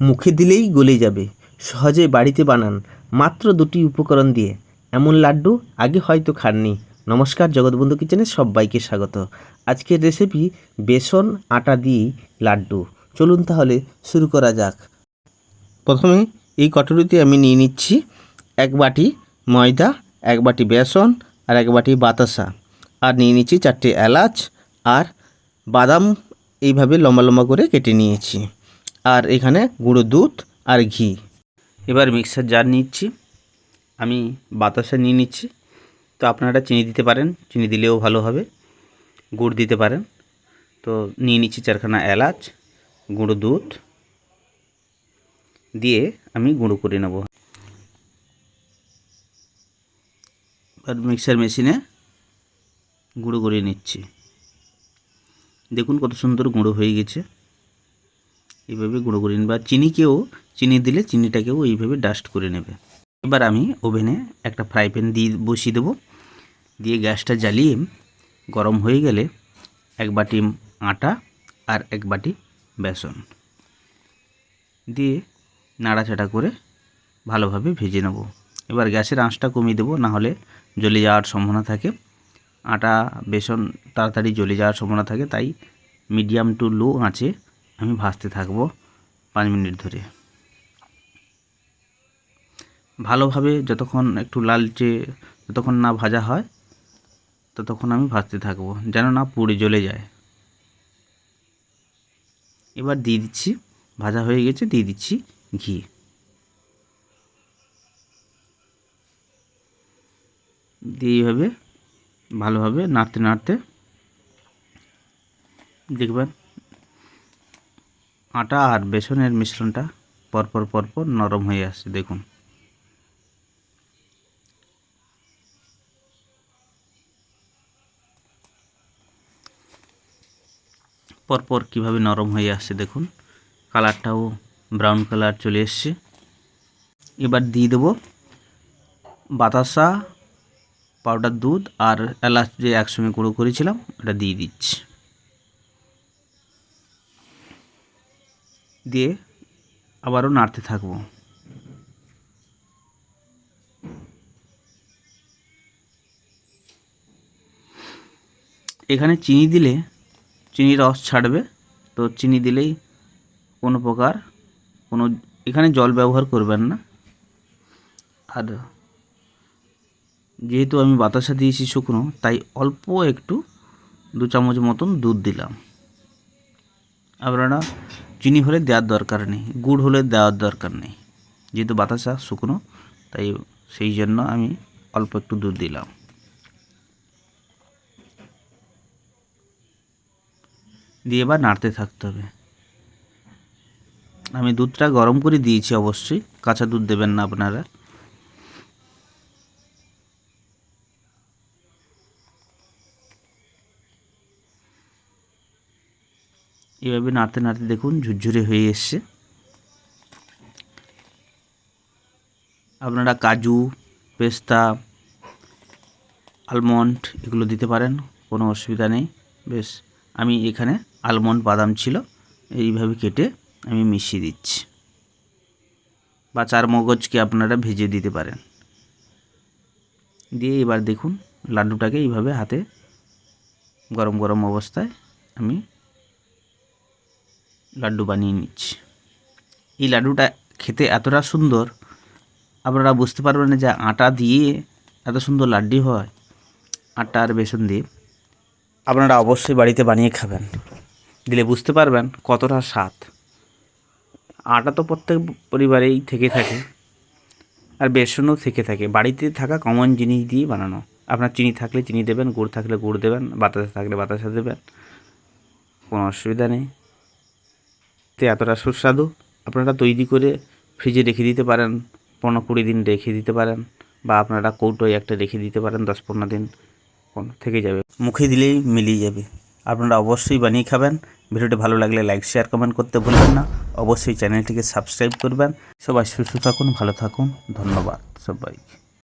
মুখে দিলেই গলে যাবে। সহজে বাড়িতে বানান। মাত্র দুটি উপকরণ দিয়ে। এমন লাড্ডু আগে হয়তো খাননি। নমস্কার, জগৎবন্ধু কিচেনে সবাইকে স্বাগত। আজকের রেসিপি বেসন, আটা দিয়েই লাড্ডু। চলুন তাহলে শুরু করা যাক। প্রথমে এই কটরিতে আমি নিয়ে নিচ্ছি এক বাটি ময়দা, এক বাটি বেসন আর এক বাটি বাতাসা। আর নিয়ে নিচ্ছি চারটে এলাচ আর বাদাম এইভাবে লম্বা লম্বা করে কেটে নিয়েছি। আর এখানে গুঁড়ো দুধ আর ঘি। এবার মিক্সার জার নিচ্ছি। আমি বাতাসা নিয়ে নিচ্ছি। তো আপনারা চিনি দিতে পারেন। চিনি দিলেও ভালো হবে। গুড় দিতে পারেন। তো নিয়ে নিচ্ছি চারখানা এলাচ, গুঁড়ো দুধ। দিয়ে আমি গুঁড়ো করে নেব। আর মিক্সার মেশিনে গুঁড়ো করে নিচ্ছি। দেখুন কত সুন্দর গুঁড়ো হয়ে গেছে। এইভাবে গুঁড়ো করে নেবে আর চিনিকেও চিনি দিলে চিনিটাকেও এইভাবে ডাস্ট করে নেবে। এবার আমি ওভেনে একটা ফ্রাই প্যান দিয়ে বসিয়ে দেবো। দিয়ে গ্যাসটা জ্বালিয়ে গরম হয়ে গেলে এক বাটি আটা আর এক বাটি বেসন। দিয়ে নাড়াচাড়া করে ভালোভাবে ভেজে নেব। এবার গ্যাসের আঁচটা কমিয়ে দেবো নাহলে জ্বলে যাওয়ার সম্ভাবনা থাকে। আটা, বেসন তাড়াতাড়ি জ্বলে যাওয়ার সম্ভাবনা থাকে, তাই মিডিয়াম টু লো আঁচে আমি ভাজতে থাকব পাঁচ মিনিট ধরে। ভালোভাবে যতক্ষণ একটু লালচে যতক্ষণ না ভাজা হয়, ততক্ষণ আমি ভাজতে থাকব যেন না পুড়ে জ্বলে যায়। এবার দিয়ে দিচ্ছি, ভাজা হয়ে গেছে, দিয়ে দিচ্ছি ঘি। দিয়ে এইভাবে ভালোভাবে নাড়তে নাড়তে দেখবেন আটা আর বেসনের মিশ্রণটা পরপর পরপর নরম হয়ে আসছে, দেখুন। পরপর কীভাবে নরম হয়ে আসছে, দেখুন। কালারটাও ব্রাউন কালার চলে এসছে। এবার দিয়ে দেবো বাতাসা, পাউডার দুধ আর এলাচ যে একসঙ্গে গুঁড়ো করেছিলাম, ওটা দিয়ে দিচ্ছি। দিয়ে আবারও নাড়তে থাকব। এখানে চিনি দিলে চিনি রস ছাড়বে, তো চিনি দিলেই কোনো প্রকার কোনো, এখানে জল ব্যবহার করবেন না। আর যেহেতু আমি বাতাসা দিয়েছি শুকনো, তাই অল্প একটু দু চামচ মতন দুধ দিলাম। আপনারা চিনি হলে দেওয়ার দরকার নেই, গুড় হলে দেওয়ার দরকার নেই। যেহেতু বাতাসা শুকনো, তাই সেই জন্য আমি অল্প একটু দুধ দিলাম। দিয়ে বা নাড়তে থাকতে হবে। আমি দুধটা গরম করে দিয়েছি অবশ্যই, কাঁচা দুধ দেবেন না আপনারা। এভাবে নাড়তে নাড়তে দেখুন ঝুরঝুরে হয়ে এসছে। আপনারা কাজু, পেস্তা আলমন্ড এগুলো দিতে পারেন, কোনো অসুবিধা নেই। বেশ, আমি এখানে আলমন্ড বাদাম ছিল, এইভাবে কেটে আমি মিশিয়ে দিচ্ছি। বা চার মগজকে আপনারা ভেজে দিতে পারেন। দিয়ে এবার দেখুন, লাড্ডুটাকে এইভাবে হাতে গরম গরম অবস্থায় আমি লাড্ডু বানিয়ে নিচ্ছি। এই লাড্ডুটা খেতে এতটা সুন্দর, আপনারা বুঝতে পারবেন যে আটা দিয়ে এত সুন্দর লাড্ডু হয়। আটা আর বেসন দিয়ে আপনারা অবশ্যই বাড়িতে বানিয়ে খাবেন। দিলে বুঝতে পারবেন কতটা স্বাদ। আটা তো প্রত্যেক পরিবারেই থেকে থাকে আর বেসনও থেকে থাকে। বাড়িতে থাকা কমন জিনিস দিয়ে বানানো। আপনার চিনি থাকলে চিনি দেবেন, গুড় থাকলে গুড় দেবেন, বাতাসা থাকলে বাতাসা দেবেন, কোনো অসুবিধা নেই। তো এতটা সুস্বাদু। আপনারা তৈরি করে ফ্রিজে রেখে দিতে পারেন, পনেরো কুড়ি দিন রেখে দিতে পারেন বা আপনারা কৌটোয় একটা রেখে দিতে পারেন, দশ পনেরো দিন থেকে যাবে। মুখে দিলেই মিলিয়ে যাবে। আপনারা অবশ্যই বানিয়ে খাবেন। ভিডিওটি ভালো লাগলে লাইক শেয়ার কমেন্ট করতে ভুলবেন না। অবশ্যই চ্যানেলটিকে সাবস্ক্রাইব করবেন। সবাই সুস্থ থাকুন, ভালো থাকুন। ধন্যবাদ সবাইকে।